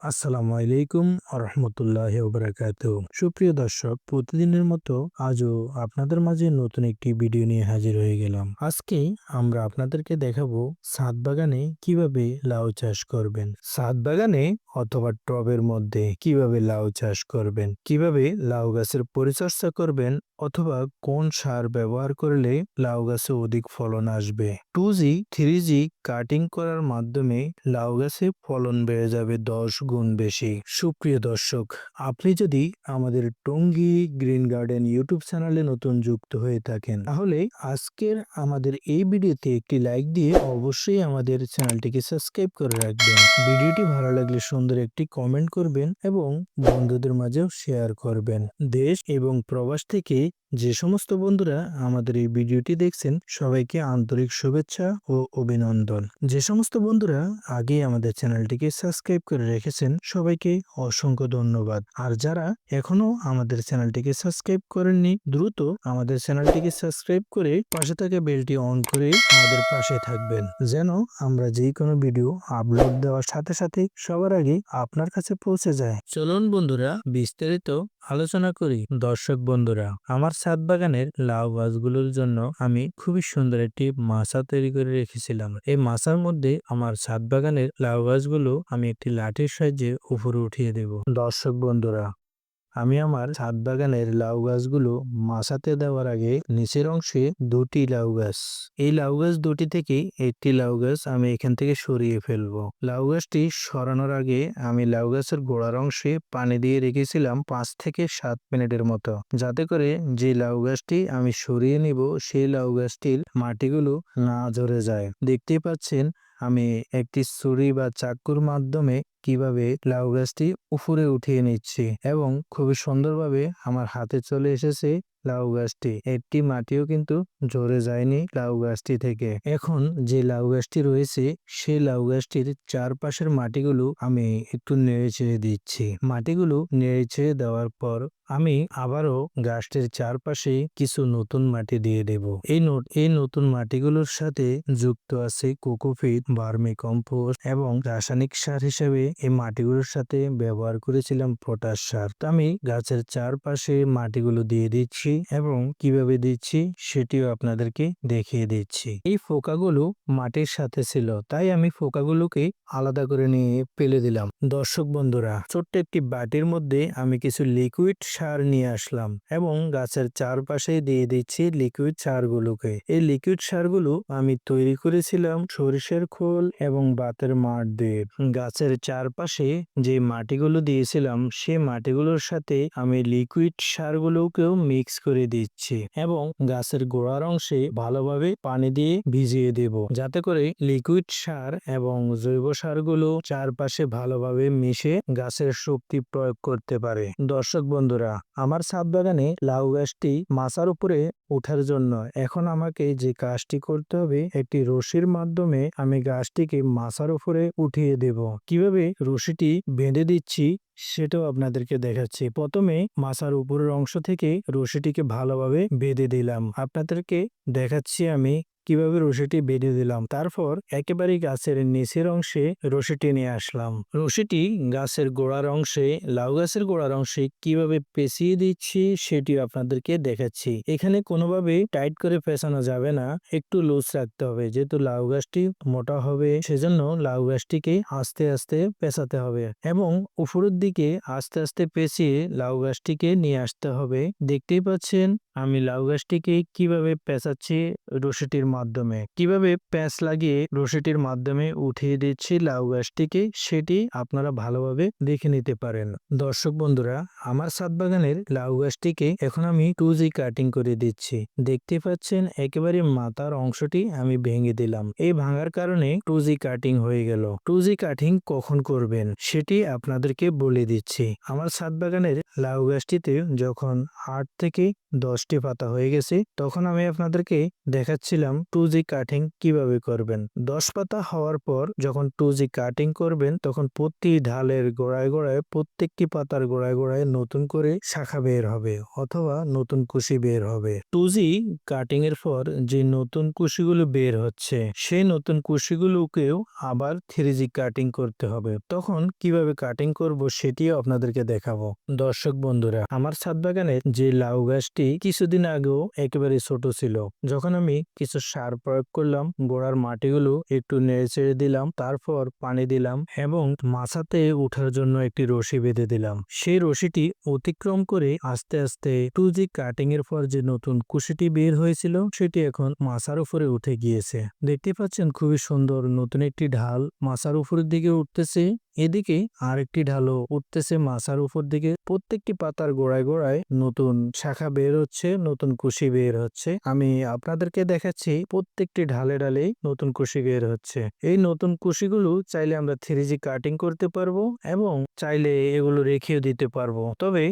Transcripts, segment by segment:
আসসালামু আলাইকুম আরহামতুল্লাহ বারাকাত সুপ্রিয় দর্শক, প্রতিদিনের মতো আজও আপনাদের মাঝে নতুন একটি ভিডিও নিয়ে হাজির হয়ে গেলাম। আজকে আমরা আপনাদেরকে দেখাবো সাত বাগানে কীভাবে লাউ চাষ করবেন। সাত বাগানে অথবা টবের মধ্যে কীভাবে লাউ চাষ করবেন, কীভাবে লাউ গাছের পরিচর্যা করবেন, অথবা কোন সার ব্যবহার করলে লাউ গাছে অধিক ফলন আসবে। Two G, three G cutting করার মাধ্যমে লাউ গাছে ফলন বেড়ে যাবে দশ গুণ বেশি। সুপ্রিয় দর্শক, আপনি যদি আমাদের টঙ্গী গ্রিন গার্ডেন ইউটিউব চ্যানেলে নতুন যুক্ত হয়ে থাকেন, তাহলে আজকের আমাদের এই ভিডিওতে একটি লাইক দিয়ে অবশ্যই আমাদের চ্যানেলটিকে সাবস্ক্রাইব করে রাখবেন। ভিডিওটি ভালো লাগলে সুন্দর একটি কমেন্ট করবেন এবং বন্ধুদের মাঝেও শেয়ার করবেন। দেশ এবং প্রবাস থেকে যে সমস্ত বন্ধুরা আমাদের এই ভিডিওটি দেখছেন, সবাইকে আন্তরিক শুভেচ্ছা ও অভিনন্দন। যে সমস্ত বন্ধুরা আগে আমাদের চ্যানেলটিকে সাবস্ক্রাইব করে রেখেছেন সবাইকে অসংখ্য ধন্যবাদ। আর যারা এখনও আমাদের চ্যানেলটিকে সাবস্ক্রাইব করেননি, দ্রুত আমাদের চ্যানেলটিকে সাবস্ক্রাইব করে পাশে থাকা বেলটি অন করে আমাদের পাশে থাকবেন, যেন আমরা যে কোনো ভিডিও আপলোড দেওয়ার সাথে সাথে সবার আগে আপনার কাছে পৌঁছে যায়। চলুন বন্ধুরা, বিস্তারিত আলোচনা করি। দর্শক বন্ধুরা, আমার ছাদ বাগানের লাউ গাছগুলোর জন্য আমি খুবই সুন্দর একটি মাছা তৈরি করে রেখেছিলাম। এই মাছার মধ্যে আমার ছাদ বাগানের লাউ গাছগুলো আমি একটি লাঠির সাহায্যে উপরে উঠিয়ে দেব। দর্শক বন্ধুরা, আমি আমার ছাদ বাগানের লাউ গাছগুলো মাছাতে দেওয়ার আগে নিচের অংশে দুটি লাউ গাছ। এই লাউ গাছ দুটি থেকে একটি লাউ গাছ আমি এখান থেকে সরিয়ে ফেলব। লাউ গাছটি সরানোর আগে আমি লাউ গাছের গোড়ার অংশে পানি দিয়ে রেখেছিলাম পাঁচ থেকে সাত মিনিটের মতো। যাতে করে যে লাউ গাছটি আমি সরিয়ে নিব, সেই লাউ গাছটির মাটিগুলো না ঝরে যায়। দেখতেই পাচ্ছেন, আমি একটি ছুরি বা চাকুর মাধ্যমে কীভাবে লাউ গাছটি উপরে উঠিয়ে নিচ্ছি এবং খুবই সুন্দরভাবে আমার হাতে চলে এসেছে লাউ গাছটি। একটি মাটিও কিন্তু ঝরে যায়নি লাউ গাছটি থেকে। এখন যে লাউ গাছটি রয়েছে সেই লাউ গাছটির চারপাশের মাটিগুলো আমি একটু নেড়ে ছেড়ে দিচ্ছি। মাটিগুলো নেড়ে ছেড়ে দেওয়ার পর আমি আবারও গাছটির চারপাশে কিছু নতুন মাটি দিয়ে দেব। এই নোট, এই নতুন মাটিগুলোর সাথে যুক্ত আছে কোকোফিট বার্মি কম্পোস্ট এবং রাসায়নিক সার হিসেবে এই মাটিগুলোর সাথে ব্যবহার করেছিলাম পটাশ সার। তো আমি গাছের চারপাশে মাটিগুলো দিয়ে দিচ্ছি এবং কীভাবে দিচ্ছি সেটিও আপনাদেরকে দেখিয়ে দিচ্ছি। এই ফোকাগুলো মাটির সাথে ছিল, তাই আমি ফোকাগুলোকে আলাদা করে নিয়ে ফেলে দিলাম। দর্শক বন্ধুরা, ছোট্ট একটি বাটির মধ্যে আমি কিছু লিকুইড সার নিয়ে আসলাম এবং গাছের চারপাশে দিয়ে দিচ্ছি লিকুইড সারগুলোকে। এই লিকুইড সারগুলো আমি তৈরি করেছিলাম সরিষার খোল এবং বাতের মাঠ দিয়ে। গাছের চারপাশে যে মাটিগুলো দিয়েছিলাম, সে মাটিগুলোর সাথে আমি লিকুইড সারগুলোকেও মিক্স করে দিচ্ছি এবং গাছের গোড়ার অংশে ভালোভাবে পানি দিয়ে ভিজিয়ে দেব। যাতে করে লিকুইড সার এবং জৈব সারগুলো চারপাশে ভালোভাবে মিশে গাছের শক্তি প্রয়োগ করতে পারে। দর্শক বন্ধুরা, আমার ছাদ বাগানে লাউ গাছটি মাচার উপরে ওঠার জন্য এখন আমাকে যে কাজটি করতে হবে, একটি রশির মাধ্যমে আমি গাছটিকে মাচার উপরে উঠিয়ে দেব। কীভাবে রশিটি বেঁধে দিচ্ছি, সেটাও আপনাদেরকে দেখাচ্ছি। প্রথমে মাছার উপরের অংশ থেকে রশিটিকে ভালোভাবে বেঁধে দিলাম। আপনাদেরকে দেখাচ্ছি আমি কীভাবে রশিটি বেঁধে দিলাম? তারপর একেবারে গাছের নিচের অংশে রশিটি নিয়ে আসলাম। রশিটি গাছের গোড়ার অংশে, লাউ গাছের গোড়ার অংশে কীভাবে পেঁচিয়ে দিচ্ছি সেটি আপনাদেরকে দেখাচ্ছি। এখানে কোনোভাবে টাইট করে পেঁচানো যাবে না, একটু লুজ রাখতে হবে। যেহেতু লাউ গাছটি মোটা হবে, সেজন্য লাউ গাছটিকে আস্তে আস্তে পেঁচাতে হবে এবং উপরের দিকে আস্তে আস্তে পেঁচিয়ে লাউ গাছটিকে নিয়ে আসতে হবে। দেখতেই পাচ্ছেন আমি লাউ গাছটিকে কীভাবে পেঁচাচ্ছি রশিটির মাধ্যমে? কীভাবে প্যাঁচ লাগিয়ে রশিটির মাধ্যমে উঠিয়ে দিচ্ছি লাউ গাছটিকে সেটি আপনারা ভালোভাবে দেখে নিতে পারেন। দর্শক বন্ধুরা, আমার সাত বাগানের লাউ গাছটিকে এখন আমি টু জি কাটিং করে দিচ্ছি। দেখতে পাচ্ছেন, একেবারে মাথার অংশটি আমি ভেঙে দিলাম। এই ভাঙার কারণে টু জি কাটিং হয়ে গেল। টু জি কাটিং কখন করবেন, সেটি আপনাদেরকে বলে দিচ্ছি। আমার সাত বাগানের লাউ গাছটিতে যখন আট থেকে দশ দশটি পাতা হয়ে গেছে। তখন আমি আপনাদেরকে দেখাচ্ছিলাম টু জি কাটিং কীভাবে করবেন। দশ পাতা হওয়ার পর যখন টু জি কাটিং করবেন, তখন প্রতি ঢালের গোড়ায় গোড়ায়, প্রত্যেকটি পাতার গোড়ায় গোড়ায় নতুন করে শাখা বের হবে অথবা নতুন কুশি বের হবে। টু জি কাটিং এর পর যে নতুন কুশিগুলো বের হচ্ছে, সেই নতুন কুশিগুলোকেও আবার থ্রি জি কাটিং করতে হবে। তখন কীভাবে কাটিং করব সেটিও আপনাদেরকে দেখাবো। দর্শক বন্ধুরা, আমার ছাদ বাগানে যে লাউ গাছটি কিছুদিন আগেও একেবারে ছোট ছিল। যখন আমি কিছু সার প্রয়োগ করলাম, গোড়ার মাটিগুলো একটু নেড়ে দিলাম, তারপর পানি দিলাম এবং মাছাতে উঠার জন্য একটি রশি বেঁধে দিলাম। সেই রশিটি অতিক্রম করে আস্তে আস্তে টু জি কাটিং এর পর যে নতুন কুশিটি বের হয়েছিল, সেটি এখন মাছার উপরে উঠে গিয়েছে। দেখতে পাচ্ছেন খুবই সুন্দর নতুন একটি ঢাল মাছার উপরের দিকে উঠতেছে। এদিকে আরেকটি ঢালও উঠতেছে মাছার উপর দিকে। প্রত্যেকটি পাতার গোড়ায় গোড়ায় নতুন শাখা বের হচ্ছে, নতুন কুশি বের হচ্ছে। আমি আপনাদেরকে দেখাচ্ছি প্রত্যেকটি ঢালে ঢালে নতুন কুশি বের হচ্ছে। এই নতুন কুশিগুলো চাইলে আমরা থ্রি কাটিং করতে পারব এবং চাইলে এগুলো রেখেও দিতে পারব। তবে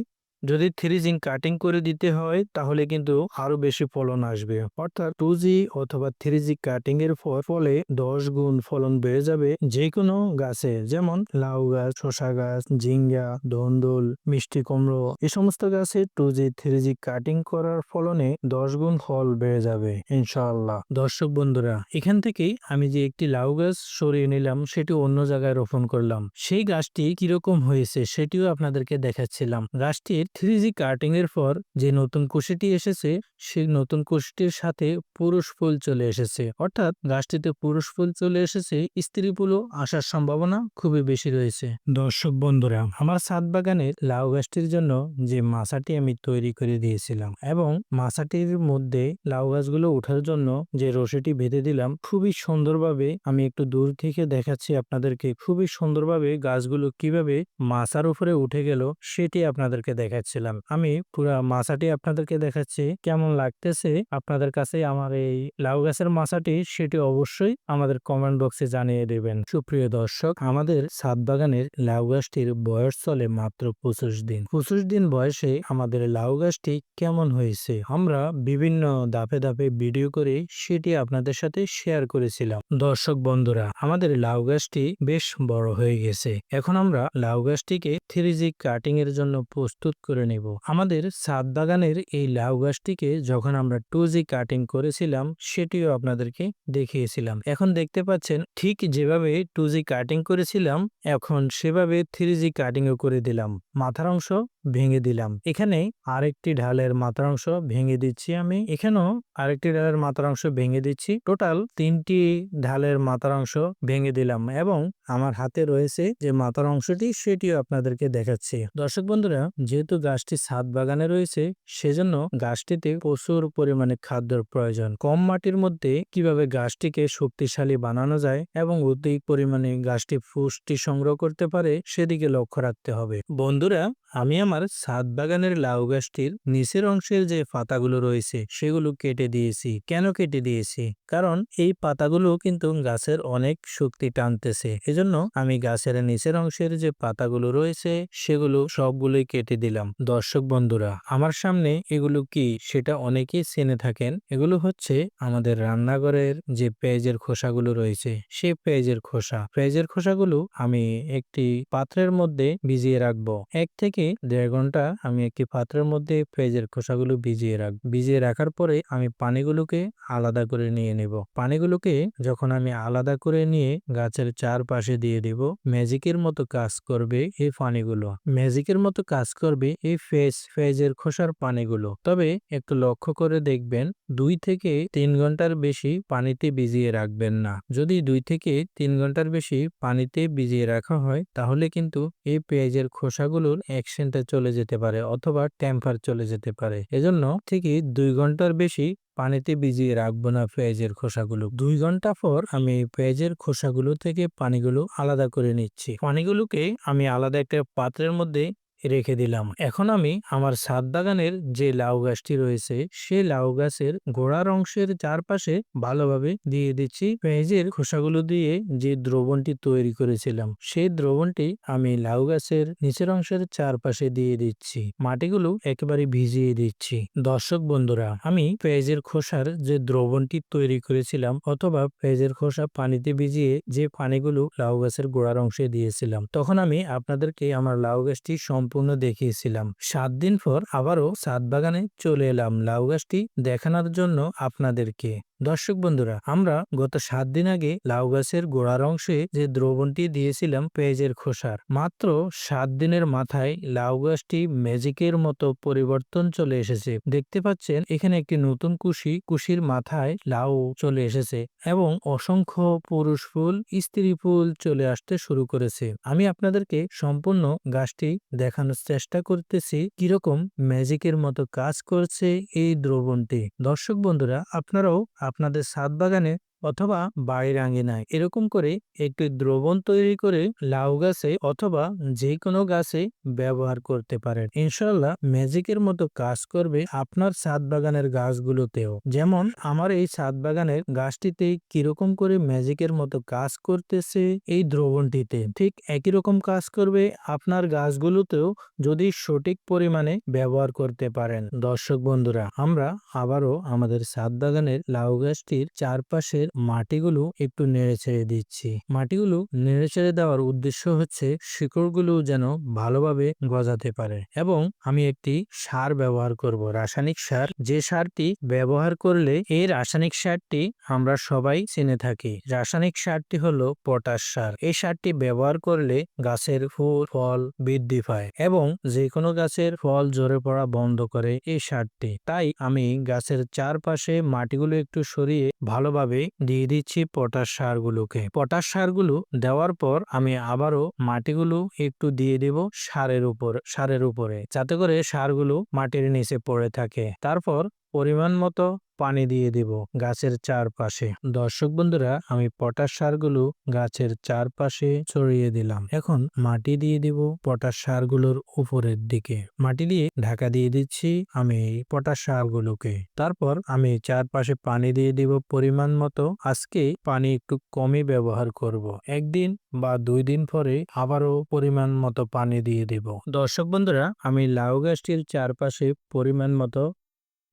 যদি থ্রি জিং কাটিং করে দিতে হয়, তাহলে কিন্তু আরও বেশি ফলন আসবে। অর্থাৎ টু জি অথবা থ্রি জি কাটিং এর ফলে দশ গুণ ফলন বেড়ে যাবে যে কোনো গাছে। যেমন লাউ গাছ শশা গাছ, ঝিঙ্গা ধন্দল মিষ্টি কুমড়ো এই সমস্ত গাছে two G three G cutting করার ফলনে দশ গুণ ফল বেড়ে যাবে, ইনশাআল্লাহ। দর্শক বন্ধুরা, এখান থেকে আমি যে একটি লাউ গাছ সরিয়ে নিলাম, সেটি অন্য জায়গায় রোপণ করলাম। সেই গাছটি কীরকম হয়েছে সেটিও আপনাদেরকে দেখাচ্ছিলাম। গাছটির থ্রি জি কাটিং এর পর যে নতুন কুশিটি এসেছে, সেই নতুন কুশিটির সাথে পুরুষ ফুল চলে এসেছে। অর্থাৎ গাছটিতে পুরুষ ফুল চলে এসেছে, স্ত্রী ফুলও আসার সম্ভাবনা খুবই বেশি রয়েছে। দর্শক বন্ধুরা, আমার ছাদ বাগানের লাউ গাছটির জন্য যে মাছাটি আমি তৈরি করে দিয়েছিলাম এবং মাছাটির মধ্যে লাউ গাছগুলো ওঠার জন্য যে রশিটি বেঁধে দিলাম, খুবই সুন্দরভাবে আমি একটু দূর থেকে দেখাচ্ছি আপনাদেরকে। খুবই সুন্দরভাবে গাছগুলো কীভাবে মাছার উপরে উঠে গেল, সেটি আপনাদেরকে দেখাচ্ছিলাম। আমি পুরা মাছাটি আপনাদেরকে দেখাচ্ছি, কেমন লাগতেছে আপনাদের কাছে আমার এই লাউ গাছের মাছাটি সেটি অবশ্যই আমাদের কমেন্ট বক্সে জানিয়ে দেবেন। সুপ্রিয় দর্শক, আমাদের ছাদ বাগানের লাউ গাছটির বয়স চলে মাত্র পঁচিশ দিন। পঁচিশ দিন বয়সে আমাদের লাউ গাছটি কেমন হয়েছে? আমরা বিভিন্ন ধাপে ধাপে ভিডিও করে সেটি আপনাদের সাথে শেয়ার করেছিলাম। দর্শক বন্ধুরা, আমাদের লাউ গাছটি বেশ বড় হয়ে গেছে। এখন আমরা লাউ গাছটিকে থ্রি জি কাটিং এর জন্য প্রস্তুত করে নেব। আমাদের ছাদ বাগানের এই লাউ গাছটিকে যখন আমরা টু জি কাটিং করেছিলাম, সেটিও আপনাদেরকে দেখিয়েছিলাম। এখন দেখতে পাচ্ছেন, ঠিক যেভাবে টু জি কাটিং করেছিলাম, এখন সেভাবে থ্রি জি কাটিংও করে দিলাম। মাথার অংশ ভেঙে দিলাম। এখানে আরেকটি ঢালের মাথার অংশ ভেঙে দিচ্ছি আমি। এখানেও আরেকটি ঢালের মাথার অংশ ভেঙে দিচ্ছি। টোটাল তিনটি ঢালের মাথার অংশ ভেঙে দিলাম এবং আমার হাতে রয়েছে যে মাথার অংশটি, সেটিও আপনাদেরকে দেখাচ্ছি। দর্শক বন্ধুরা, যেহেতু গাছটি ছাদ বাগানে রয়েছে, সেজন্য গাছটিতে প্রচুর পরিমাণে খাদ্যর প্রয়োজন। কম মাটির মধ্যে কীভাবে গাছটিকে শক্তিশালী বানানো যায় এবং অধিক পরিমাণে গাছটি পুষ্টি সংগ্রহ করতে পারে, সেদিকে লক্ষ্য রাখতে হবে। বন্ধুরা আমি আমার ছাদ বাগানের লাউ গাছটির নিচের অংশের যে পাতাগুলো রয়েছে, সেগুলো কেটে দিয়েছি। কেন কেটে দিয়েছি? কারণ এই পাতাগুলো কিন্তু গাছের অনেক শক্তি টানতেছে। এজন্য আমি গাছের নিচের অংশের যে পাতাগুলো রয়েছে, সেগুলো সবগুলোই কেটে দিলাম। দর্শক বন্ধুরা, আমার সামনে এগুলো কি? সেটা অনেকেই চেনে থাকেন। এগুলো হচ্ছে আমাদের রান্নাঘরের যে পেঁয়াজের খোসাগুলো রয়েছে, সেই পেঁয়াজের খোসা। পেঁয়াজের খোসাগুলো আমি একটি পাত্রের মধ্যে ভিজিয়ে রাখব। এক থেকে দেড় ঘণ্টা আমি একটি পাত্রের মধ্যে পেঁয়াজের খোসাগুলো ভিজিয়ে রাখব ভিজিয়ে রাখার পরে আমি পানিগুলোকে আলাদা করে নিয়ে নেব। পানিগুলোকে যখন আমি আলাদা করে নিয়ে গাছের চারপাশে দিয়ে দিব, ম্যাজিকের মতো কাজ করবে এই পানিগুলো। ম্যাজিকের মতো কাজ করবে এই ফেস ফেজের খোসার পানিগুলো। তবে একটু লক্ষ্য করে দেখবেন, দুই থেকে তিন ঘণ্টার বেশি পানিতে ভিজিয়ে রাখবেন না। যদি দুই থেকে তিন ঘণ্টার বেশি পানিতে ভিজিয়ে রাখা হয়, তাহলে কিন্তু এই পেঁয়াজের খোসাগুলোর অ্যাকশনটা চলে যেতে পারে অথবা টেম্পার চলে যেতে পারে। এজন্য ঠিকই দুই ঘণ্টার বেশি পানিতে ভিজিয়ে রাখব না পেঁয়াজের খোসাগুলো। দুই ঘণ্টা পর আমি পেঁয়াজের খোসাগুলো থেকে পানিগুলো আলাদা করে নিচ্ছি। পানিগুলোকে আমি আলাদা একটা পাত্রের মধ্যে রেখে দিলাম। এখন আমি আমার ছাদ বাগানের যে লাউ গাছটি রয়েছে সেই লাউ গাছের গোড়ার অংশের চারপাশে ভালোভাবে দিয়ে দিচ্ছি। পেঁয়াজের খোসাগুলো দিয়ে যে দ্রবণটি তৈরি করেছিলাম, সেই দ্রবণটি আমি লাউ গাছের নিচের অংশের চারপাশে দিয়ে দিচ্ছি। মাটিগুলো একেবারে ভিজিয়ে দিচ্ছি। দর্শক বন্ধুরা, আমি পেঁয়াজের খোসার যে দ্রবণটি তৈরি করেছিলাম অথবা পেঁয়াজের খোসা পানিতে ভিজিয়ে যে পানিগুলো লাউ গাছের গোড়ার অংশে দিয়েছিলাম, তখন আমি আপনাদেরকে আমার লাউ গাছটি সম্পূর্ণ দেখিয়েছিলাম। সাত দিন পর আবারও সাত বাগানে চলে এলাম। লাউ গাছটি দেখানোর জন্য আপনাদেরকে। দর্শক বন্ধুরা, আমরা গত সাত দিন আগে লাউ গাছের গোড়ার অংশে যে দ্রবণটি দিয়েছিলাম পেঁয়াজের খোসার, মাত্র সাত দিনের মাথায় লাউ গাছটি ম্যাজিকের মতো পরিবর্তন চলে এসেছে। দেখতে পাচ্ছেন, এখানে একটি নতুন কুশি, কুশির মাথায় লাউ চলে এসেছে এবং অসংখ্য পুরুষ ফুল, স্ত্রী ফুল চলে আসতে শুরু করেছে। আমি আপনাদেরকে সম্পূর্ণ গাছটি দেখানোর চেষ্টা করতেছি, কীরকম ম্যাজিকের মতো কাজ করছে এই দ্রবণটি। দর্শক বন্ধুরা, আপনারাও আপনাদের ছাদ বাগানে অথবা বাড়ির আঙ্গিনায় এরকম করে একটি দ্রবণ তৈরি করে লাউ গাছে অথবা যে কোনো গাছে ব্যবহার করতে পারেন। ইনশাল্লাহ ম্যাজিকের মতো কাজ করবে আপনার ছাদ বাগানের গাছগুলোতেও। যেমন, আমার এই ছাদ বাগানের গাছটিতে কীরকম করে ম্যাজিকের মতো কাজ করতেছে এই দ্রবণটিতে। ঠিক একই রকম কাজ করবে আপনার গাছগুলোতেও যদি সঠিক পরিমাণে ব্যবহার করতে পারেন। দর্শক বন্ধুরা, আমরা আবারও আমাদের ছাদ বাগানের লাউ গাছটির চারপাশের মাটিগুলো একটু নেড়ে ছেড়ে দিচ্ছি। মাটিগুলো নেড়ে ছেড়ে দেওয়ার উদ্দেশ্য হচ্ছে শিকড়গুলো যেন ভালোভাবে গজাতে পারে এবং আমি একটি সার ব্যবহার করব, রাসায়নিক সার। যে সারটি ব্যবহার করলে এই রাসায়নিক সারটি আমরা সবাই চিনে থাকি। রাসায়নিক সারটি হলো পটাশ সার। এই সারটি ব্যবহার করলে গাছের ফুল, ফল বৃদ্ধি পায় এবং যে কোনো গাছের ফল ঝরে পড়া বন্ধ করে এই সারটি। তাই আমি গাছের চারপাশে মাটিগুলো একটু সরিয়ে ভালোভাবে দিয়ে দিচ্ছি পটাশ সারগুলোকে। পটাশ সারগুলো দেওয়ার পর আমি আবারও মাটিগুলো একটু দিয়ে দেব সারের উপর, সারের উপরে। যাতে করে সারগুলো মাটির নিচে পড়ে থাকে। তারপর পরিমাণ মতো পানি দিয়ে দিব গাছের চারপাশে। দর্শক বন্ধুরা, আমি পটাশ সারগুলো গাছের চারপাশে ছড়িয়ে দিলাম। এখন মাটি দিয়ে দিব পটাশ সারগুলোর উপরের দিকে। মাটি দিয়ে ঢাকা দিয়ে দিচ্ছি আমি পটাশ সারগুলোকে। তারপর আমি চারপাশে পানি দিয়ে দিব পরিমাণ মতো। আজকে পানি একটু কমই ব্যবহার করব। একদিন বা দুই দিন পরে আবারও পরিমাণ মতো পানি দিয়ে দিব। দর্শক বন্ধুরা, আমি লাউ গাছটির চারপাশে পরিমাণ মতো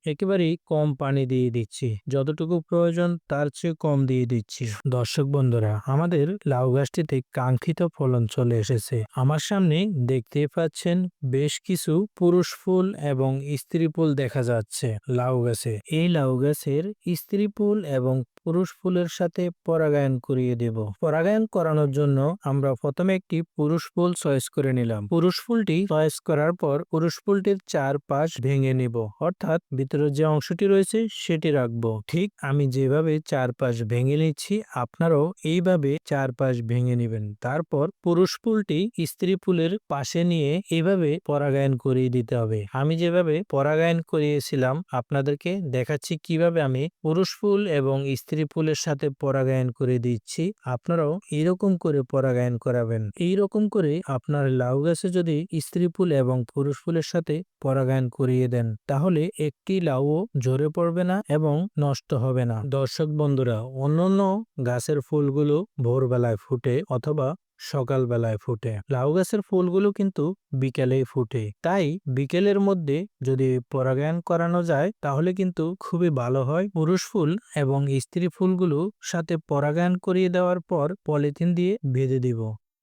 একেবারেই কম পানি দিয়ে দিচ্ছি। যতটুকু প্রয়োজন, তার চেয়ে কম দিয়ে দিচ্ছি। দর্শক বন্ধুরা, আমাদের লাউ গাছটিতে কাঙ্ক্ষিত ফলন চলে এসেছে। আমার সামনে দেখতে পাচ্ছেন বেশ কিছু পুরুষ ফুল এবং স্ত্রী ফুল দেখা যাচ্ছে লাউ গাছে। এই লাউ গাছের স্ত্রী ফুল এবং পুরুষ ফুলের সাথে পরাগায়ন করিয়ে দেব। পরাগায়ন করানোর জন্য আমরা প্রথমে একটি পুরুষ ফুল চয়েস করে নিলাম। পুরুষ ফুলটি চয়েস করার পর পুরুষ ফুলটির চার পাশ ভেঙে নিব। অর্থাৎ ভিতরের যে অংশটি রয়েছে সেটি রাখব। ঠিক আমি যেভাবে চার পাশ ভেঙে নিচ্ছি, আপনারাও এইভাবে চার পাশ ভেঙে নেবেন। তারপর পুরুষ ফুলটি স্ত্রী ফুলের পাশে নিয়ে এইভাবে পরাগায়ন করিয়ে দিতে হবে। আমি যেভাবে পরাগায়ন করিয়েছিলাম, আপনাদেরকে দেখাচ্ছি কীভাবে আমি পুরুষ ফুল এবং স্ত্রী স্ত্রী ফুলের সাথে পরাগায়ন করে দিচ্ছি। আপনারাও এরকম করে পরাগায়ন করাবেন। এই রকম করে আপনার লাউ গাছে যদি স্ত্রী ফুল এবং পুরুষ ফুলের সাথে পরাগায়ন করিয়ে দেন, তাহলে একটি লাউও ঝরে পড়বে না এবং নষ্ট হবে না। দর্শক বন্ধুরা, অন্যান্য গাছের ফুলগুলো ভোরবেলায় ফুটে অথবা সকালবেলায় ফুটে। লাউ গাছের ফুলগুলো কিন্তু বিকেলেই ফুটে। তাই বিকেলের মধ্যে যদি পরাগায়ন করানো যায়, তাহলে কিন্তু খুবই ভালো হয়। পুরুষ ফুল এবং স্ত্রী ফুলগুলো সাথে পরাগায়ন করিয়ে দেওয়ার পর পলিথিন দিয়ে বেঁধে দিব।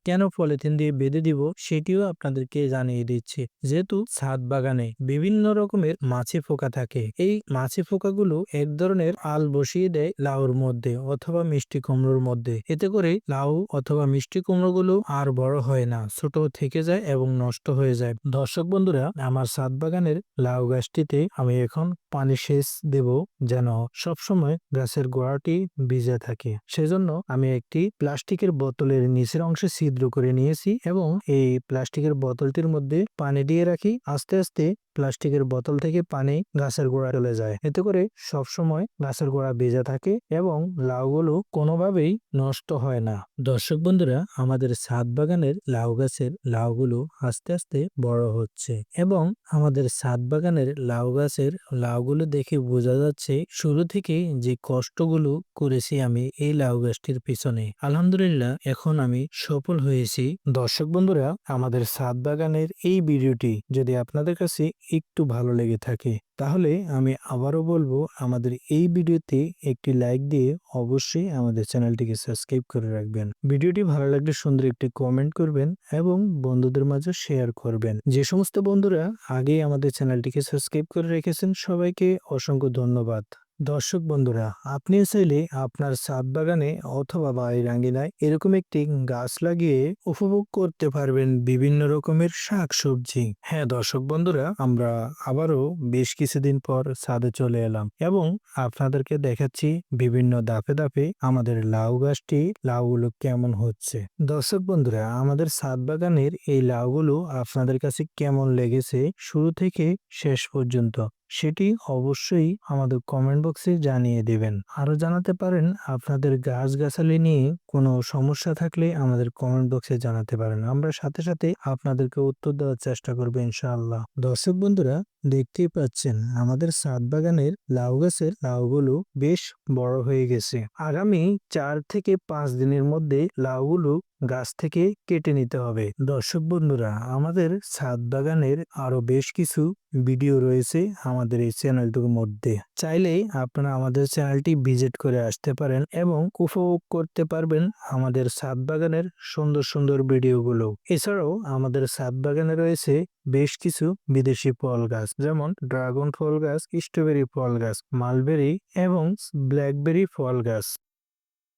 কেন পলিথিন দিয়ে বেঁধে দিব সেটিও আপনাদেরকে জানিয়ে দিচ্ছি। যেহেতু ছাদ বাগানে বিভিন্ন রকমের মাছি পোকা থাকে, এই মাছি পোকাগুলো এক ধরনের আল বসিয়ে দেয় লাউর মধ্যে অথবা মিষ্টি কুমড়োর মধ্যে। এতে করে লাউ অথবা মিষ্টি কুমড়োগুলো আর বড় হয় না, ছোট থেকে যায় এবং নষ্ট হয়ে যায়। দর্শক বন্ধুরা, আমার ছাদ বাগানের লাউ গাছটিতে আমি এখন পানি সেচ দেব যেন সবসময় গাছের গোড়াটি ভিজে থাকে। সেজন্য আমি একটি প্লাস্টিকের বোতলের নিচের অংশে করে নিয়েছি এবং এই প্লাস্টিকের বোতলটির মধ্যে পানি দিয়ে রাখি। আস্তে আস্তে প্লাস্টিকের বোতল থেকে পানি গাছের গোড়া চলে যায়। এতে করে সবসময় গাছের গোড়া ভেজা থাকে এবং লাউগুলো কোনোভাবেই নষ্ট হয় না। দর্শক বন্ধুরা, আমাদের ছাদ বাগানের লাউ গাছের লাউগুলো আস্তে আস্তে বড় হচ্ছে এবং আমাদের ছাদ বাগানের লাউ গাছের লাউগুলো দেখে বোঝা যাচ্ছে শুরু থেকে যে কষ্টগুলো করেছি আমি এই লাউ গাছটির পিছনে। আলহামদুলিল্লাহ, এখন আমি সফল হয়েছি। দর্শক বন্ধুরা, আমাদের ছাদ বাগানের এই ভিডিওটি যদি আপনাদের কাছে একটু ভালো লেগে থাকে। তাহলে আমি আবারও বলব, আমাদের এই ভিডিওতে একটি লাইক দিয়ে অবশ্যই আমাদের চ্যানেলটিকে সাবস্ক্রাইব করে রাখবেন। ভিডিওটি ভালো লাগলে সুন্দর একটি কমেন্ট করবেন এবং বন্ধুদের মাঝে শেয়ার করবেন। যে সমস্ত বন্ধুরা আগেই আমাদের চ্যানেলটিকে সাবস্ক্রাইব করে রেখেছেন, সবাইকে অসংখ্য ধন্যবাদ। দর্শক বন্ধুরা, আপনিও চাইলে আপনার ছাদ বাগানে অথবা বাড়ির আঙ্গিনায় এরকম একটি গাছ লাগিয়ে উপভোগ করতে পারবেন বিভিন্ন রকমের শাক সবজি হ্যাঁ দর্শক বন্ধুরা, আমরা আবারও বেশ কিছুদিন পর ছাদে চলে এলাম এবং আপনাদেরকে দেখাচ্ছি বিভিন্ন দাপে দাপে আমাদের লাউ গাছটি, লাউগুলো কেমন হচ্ছে। দর্শক বন্ধুরা, আমাদের ছাদ বাগানের এই লাউগুলো আপনাদের কাছে কেমন লেগেছে শুরু থেকে শেষ পর্যন্ত সেটি অবশ্যই আমাদের কমেন্ট বক্সে জানিয়ে দেবেন। আরও জানাতে পারেন, আপনাদের গাছগাছালি নিয়ে কোনো সমস্যা থাকলে আমাদের কমেন্ট বক্সে জানাতে পারেন। আমরা সাথে সাথে আপনাদেরকে উত্তর দেওয়ার চেষ্টা করব ইনশাআল্লাহ। দর্শক বন্ধুরা দেখতেই পাচ্ছেন, আমাদের সাত বাগানের লাউ গাছের লাউগুলো বেশ বড় হয়ে গেছে। আগামী চার থেকে পাঁচ দিনের মধ্যে লাউগুলো গাছ থেকে কেটে নিতে হবে। দর্শক বন্ধুরা, আমাদের ছাদ বাগানের আরও বেশ কিছু ভিডিও রয়েছে আমাদের এই চ্যানেলটির মধ্যে। চাইলেই আপনারা আমাদের চ্যানেলটি ভিজিট করে আসতে পারেন এবং উপভোগ করতে পারবেন আমাদের ছাদ বাগানের সুন্দর সুন্দর ভিডিওগুলো। এছাড়াও আমাদের ছাদ বাগানে রয়েছে বেশ কিছু বিদেশি ফল গাছ, যেমন ড্রাগন ফল গাছ, স্ট্রবেরি ফল গাছ, মালবেরি এবং ব্ল্যাকবেরি ফল গাছ।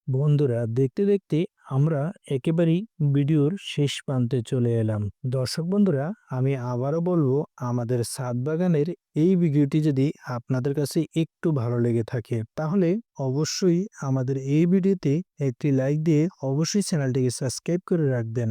বন্ধুরা, দেখতে দেখতে আমরা একেবারেই ভিডিওর শেষ প্রান্তে চলে এলাম। দর্শক বন্ধুরা, আমি আবারও বলব, আমাদের সাত বাগানের এই ভিডিওটি যদি আপনাদের কাছে একটু ভালো লেগে থাকে, তাহলে অবশ্যই আমাদের এই ভিডিওতে একটি লাইক দিয়ে অবশ্যই চ্যানেলটিকে সাবস্ক্রাইব করে রাখবেন।